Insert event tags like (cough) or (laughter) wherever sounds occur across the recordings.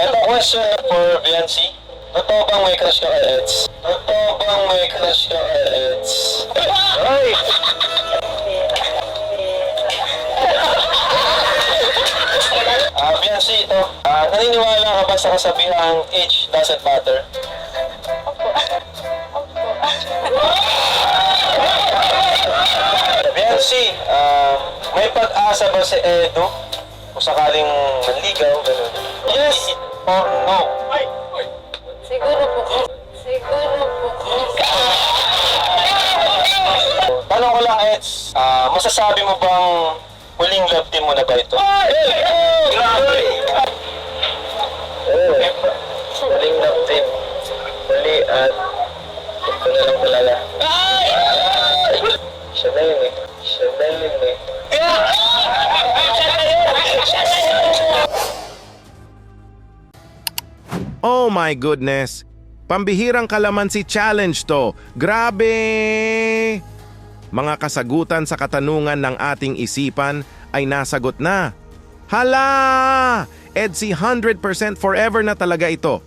Ito question for Viancy. Totoo bang may crush ka kay Eds? Totoo bang may crush ka kay Eds? Ay! Ah, Viancy, ito. Ah, naniniwala ka ba sa kasabihang age doesn't matter? Viancy, ah, may pag-asa ba si Edo? Kung sakaling manligaw, gano'n. Yes or no? Siguro po. Siguro po. Tanong ko lang, Eds, ah, masasabi mo bang huling love team mo na ba ito? Grabe! Oo. Huling love team. Huli at ito na lang talaga. Siya na yun eh. Oh my goodness! Pambihirang kalamansi challenge to. Grabe! Mga kasagutan sa katanungan ng ating isipan ay nasagot na. Hala! EDSI 100% forever na talaga ito.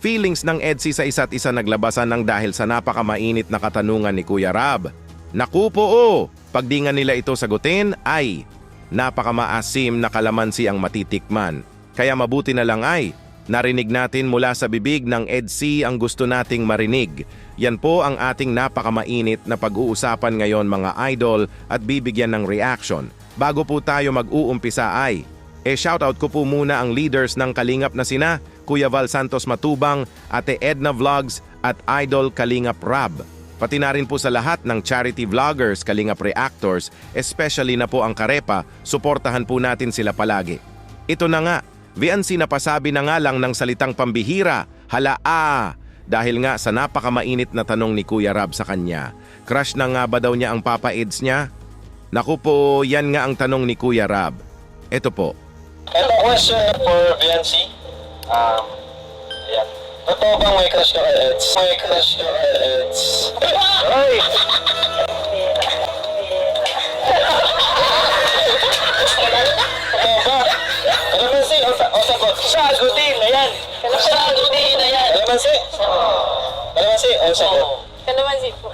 Feelings ng EDSI sa isa't isa naglabasan ng dahil sa napakamainit na katanungan ni Kuya Rab. Naku po o, pag di nila ito sagutin ay napakamaasim na kalamansi ang matitikman. Kaya mabuti na lang ay narinig natin mula sa bibig ng EDSI ang gusto nating marinig. Yan po ang ating napakamainit na pag-uusapan ngayon mga idol at bibigyan ng reaction. Bago po tayo mag-uumpisa ay, e shoutout ko po muna ang leaders ng Kalingap na sina, Kuya Val Santos Matubang, Ate Edna Vlogs at Idol Kalingap Rab. Pati na rin po sa lahat ng charity vloggers, Kalingap Reactors, especially na po ang Karepa, suportahan po natin sila palagi. Ito na nga, VNC napasabi na nga lang ng salitang pambihira, hala ah, dahil nga sa napakamainit na tanong ni Kuya Rab sa kanya. Crush na nga ba daw niya ang Papa Eds niya? Naku po, yan nga ang tanong ni Kuya Rab. Ito po. Ito question for Viancy. Um, ayan. Totoo bang may crush ka kay Eds? May crush ka kay Eds. Kalamansi? Kalamansi, o sagot? Kalamansi po.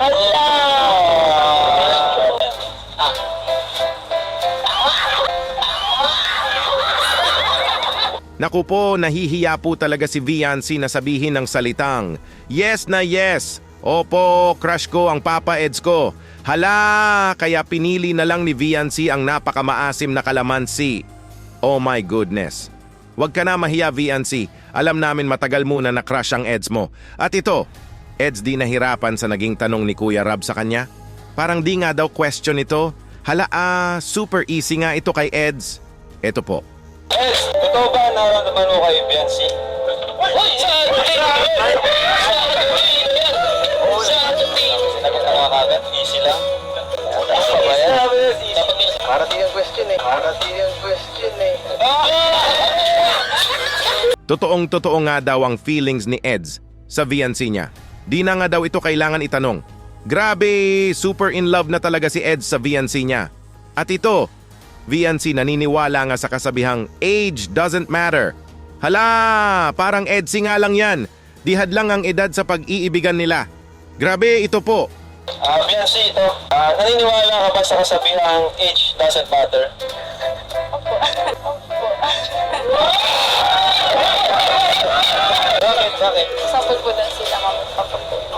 Naku po, nahihiya po talaga si Viancy na sabihin ng salitang, Yes na yes! Opo, crush ko ang Papa Eds ko. Hala, kaya pinili na lang ni Viancy ang napakamaasim na kalamansi. Oh my goodness. Huwag ka na mahiya, Viancy. Alam namin matagal muna na crush ang Eds mo. At ito, Eds di nahirapan sa naging tanong ni Kuya Rab sa kanya? Parang di nga daw question ito. Hala ah, super easy nga ito kay Eds. Ito po. Eds, totoo ba nararamdaman mo kay Viancy? Uy! Na kagad. Easy lang. Para di yung question eh. Para di yung question eh. Totoong totoo nga daw ang feelings ni Eds sa VNC niya. Di na nga daw ito kailangan itanong. Grabe, super in love na talaga si Eds sa VNC niya. At ito, VNC naniniwala nga sa kasabihang age doesn't matter. Hala, parang Edsy nga lang yan. Dihad lang ang edad sa pag-iibigan nila. Grabe, ito po. Ah, Viancy, ito. Ah, naniniwala ka ba sa kasabihang age doesn't matter? (laughs) (laughs) Bakit? Bakit? Sabog po na sila po.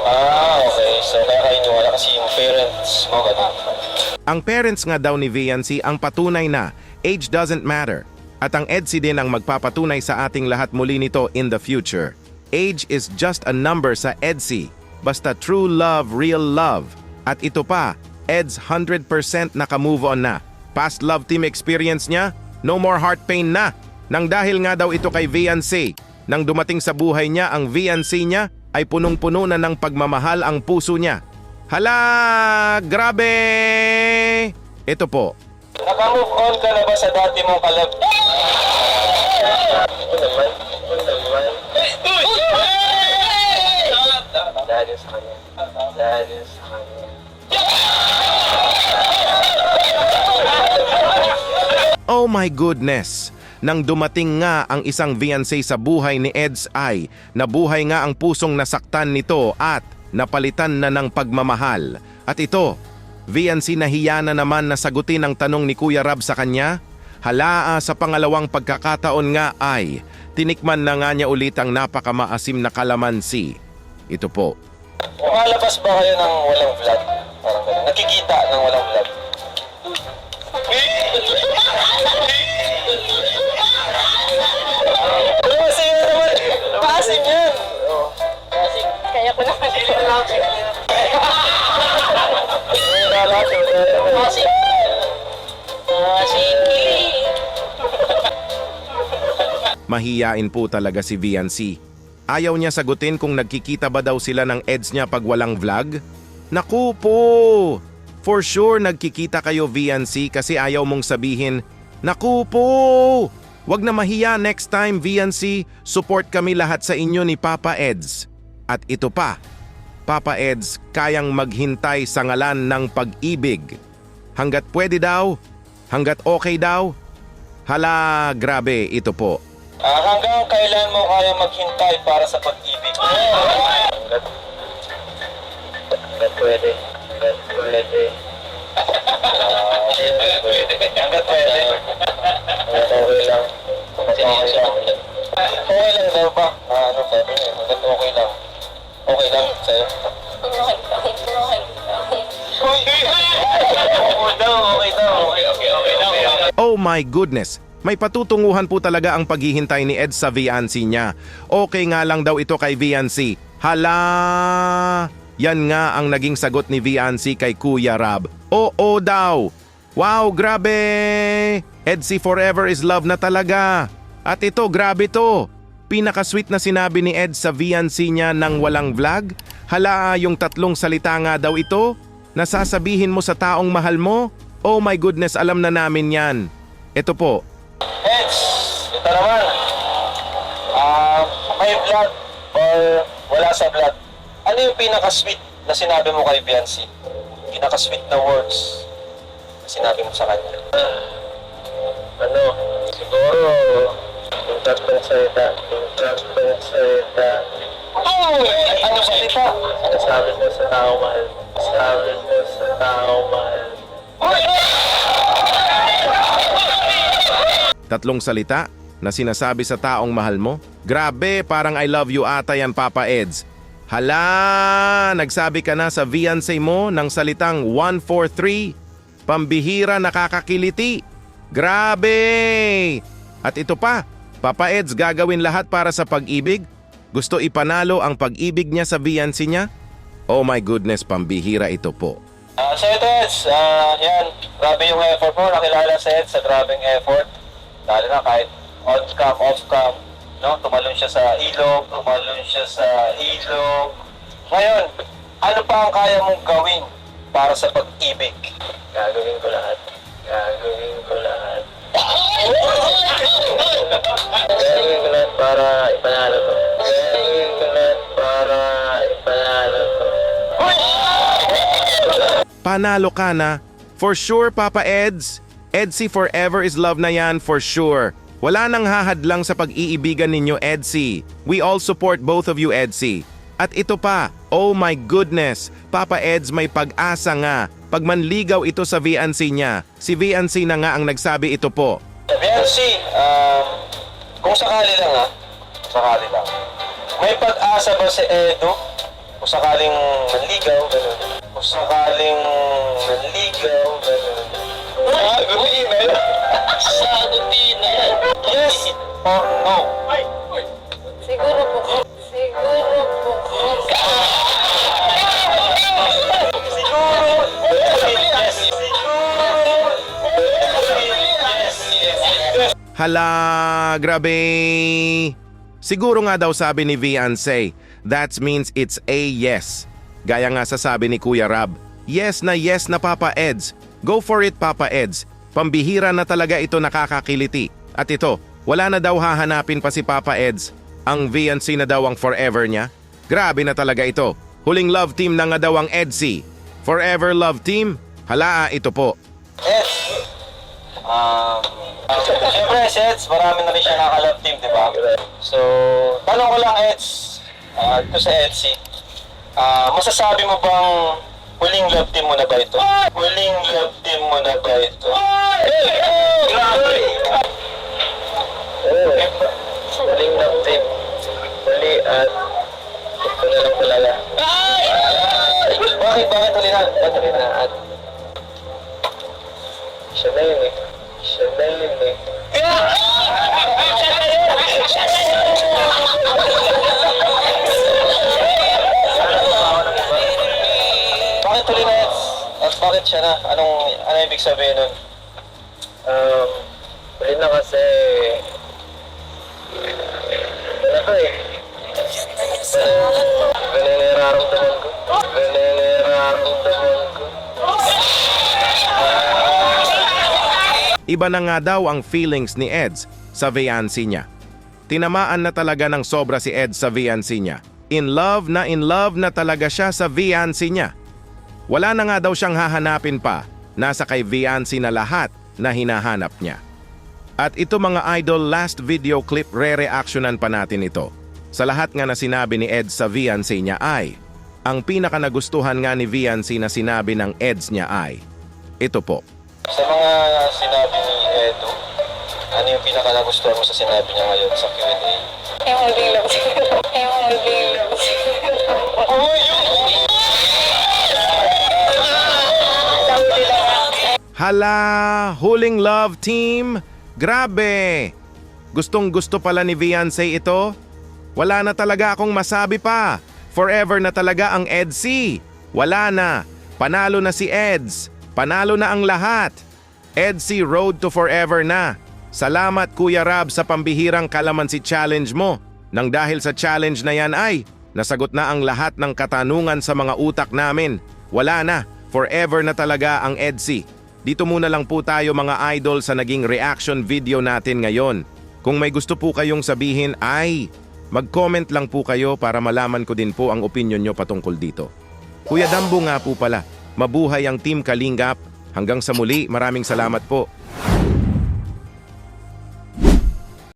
Ah, okay. So, kaya kayo niwala kasi yung parents mo, ganun. Ang parents nga daw ni VNC ang patunay na age doesn't matter. At ang EDSI din ang magpapatunay sa ating lahat muli nito in the future. Age is just a number sa EDSI. Basta true love, real love. At ito pa, EDS 100% naka-move on na. Past love team experience niya, no more heart pain na. Nang dahil nga daw ito kay VNC, nang dumating sa buhay niya ang VNC niya, ay punong-puno na ng pagmamahal ang puso niya. Hala! Grabe! Ito po. Naka-move on ka na ba sa dati mong kalab? Dahil yun sa kanya. Dahil yun sa kanya. Oh my goodness! Nang dumating nga ang isang fiancé sa buhay ni Eds ay nabuhay nga ang pusong nasaktan nito at napalitan na ng pagmamahal. At ito, fiancé nahiya na naman na sagutin ang tanong ni Kuya Rab sa kanya. Halaa sa pangalawang pagkakataon nga ay tinikman na nga niya ulit ang napakamaasim na kalamansi. Ito po, Umalabas ba kayo ng walang vlog? Parang ganun. Nakikita ng walang vlog? Mahiyain po talaga si Viancy. Ayaw niya sagutin kung nagkikita ba daw sila ng eds niya pag walang vlog? Naku po! For sure nagkikita kayo Viancy kasi ayaw mong sabihin, Naku po! Wag na mahiya next time Viancy, support kami lahat sa inyo ni Papa Eds. At ito pa, Papa Eds kayang maghintay sa ngalan ng pag-ibig. Hanggat pwede daw, hanggat okay daw. Hala, grabe ito po. Ah, hanggang kailan mo kaya maghintay para sa pag-ibig? Hanggat, hanggat pwede. Hanggat pwede. Hanggat pwede. Hanggat pwede. Hanggat okay lang. Hanggat okay lang. Okay lang daw ba? Ah, ano sabi niya? Hanggat okay lang. Okay lang sa'yo? Okay (laughs) daw, okay daw. Okay, okay, okay daw. Oh my goodness! May patutunguhan po talaga ang paghihintay ni Ed sa Viancy niya. Okay nga lang daw ito kay Viancy. Hala! Yan nga ang naging sagot ni Viancy kay Kuya Rab. Oo daw! Wow, grabe! Edsy forever is love na talaga. At ito, grabe to. Pinaka-sweet na sinabi ni Ed sa Viancy niya nang walang vlog. Hala, yung tatlong salita nga daw ito. Nasasabihin mo sa taong mahal mo? Oh my goodness, alam na namin yan. Ito po, Heads, ito naman. Ah, may vlog or wala sa vlog. Ano yung pinaka-sweet na sinabi mo kay Biancy? Pinaka-sweet na words na sinabi mo sa kanya. Ano, siguro, yung tatlong salita, yung tatlong salita, Oh! Ano salita? sabi mo sa tao mahal. Sabi mo sa tao mahal. Tatlong salita na sinasabi sa taong mahal mo? Grabe, parang I love you ata yan Papa Eds. Hala, nagsabi ka na sa fiancé mo ng salitang 143. Pambihira nakakakiliti. Grabe! At ito pa, Papa Eds gagawin lahat para sa pag-ibig? Gusto ipanalo ang pag-ibig niya sa fiancé niya? Oh my goodness, pambihira ito po. Ah, so ito, Eds, ah, yan, grabe yung effort mo. Nakilala sa Eds sa grabing effort. Lalo na kahit on-cam, off-cam, no? Tumalon siya sa ilog, tumalon siya sa ilog. Ngayon, ano pa ang kaya mong gawin para sa pag-ibig? Gagawin ko lahat. Gagawin ko lahat. Gagawin ko lahat para ipanalo to. Gagawin ko lahat para ipanalo to. Panalo ka na. For sure, Papa Eds. Edsy forever is love na yan for sure. Wala nang hahadlang sa pag-iibigan ninyo, Edsy. We all support both of you, Edsy. At ito pa, oh my goodness, Papa Eds may pag-asa nga. Pag manligaw ito sa VNC niya, si VNC na nga ang nagsabi ito po. Biancy, um, kung sakali lang ha, sakali lang, may pag-asa ba si Edo? Kung sakaling manligaw, gano'n. Kung sakaling manligaw, gano'n. Sagutin na yan. Sagutin na yan. Yes or no? Siguro po. Siguro po. Siguro. Yes. Siguro. Hala, grabe. Siguro nga daw sabi ni Viance, that means it's a yes. Gaya nga sa sabi ni Kuya Rab, yes na yes na Papa Eds. Go for it Papa Eds. Pambihira na talaga ito nakakakiliti. At ito, wala na daw hahanapin pa si Papa Eds. Ang VNC na daw ang forever niya. Grabe na talaga ito. Huling love team na nga daw ang EDC. Forever love team? Hala, ito po. Yes. Um, Siyempre, si Eds, marami na rin siya naka-love team, di ba? So, tanong ko lang, Eds, ah, ito sa Edsy, ah, masasabi mo bang huling love team mo na ba ito? Huling love team mo na ba ito? Grabe! Oo. Huling love team. Huli at ito na lang talaga. Bakit? Bakit huli na? Bakit huli na? Na at siya na yun eh. Siya na yun eh. Bakit bakit siya na? Anong, ano ibig sabihin nun? Um, huli na kasi wala ko eh. Ganun nararamdaman ko. Ganun nararamdaman ko. Iba na nga daw ang feelings ni Eds sa fiancé niya. Tinamaan na talaga ng sobra si Eds sa fiancé niya. In love na in love na talaga siya sa fiancé niya. Wala na nga daw siyang hahanapin pa. Nasa kay fiancé na lahat na hinahanap niya. At ito mga idol, last video clip re-reactionan pa natin ito. Sa lahat nga na sinabi ni Eds sa fiancé niya ay, ang pinaka nagustuhan nga ni fiancé na sinabi ng Eds niya ay, ito po. Sa mga sinabi ni Edo, ano yung pinaka nagustuhan mo sa sinabi niya ngayon sa Q&A? Yung huling love siguro. Hala, huling love team. Grabe. Gustong gusto pala ni Beyonce ito. Wala na talaga akong masabi pa. Forever na talaga ang EDC. Wala na. Panalo na si Eds. Panalo na ang lahat. EDC Road to Forever na. Salamat Kuya Rab sa pambihirang kalamansi challenge mo. Nang dahil sa challenge na yan ay, nasagot na ang lahat ng katanungan sa mga utak namin. Wala na. Forever na talaga ang EDC. Dito muna lang po tayo mga idol sa naging reaction video natin ngayon. Kung may gusto po kayong sabihin ay mag-comment lang po kayo para malaman ko din po ang opinion nyo patungkol dito. Kuya Dambo nga po pala, mabuhay ang Team Kalingap. Hanggang sa muli, maraming salamat po.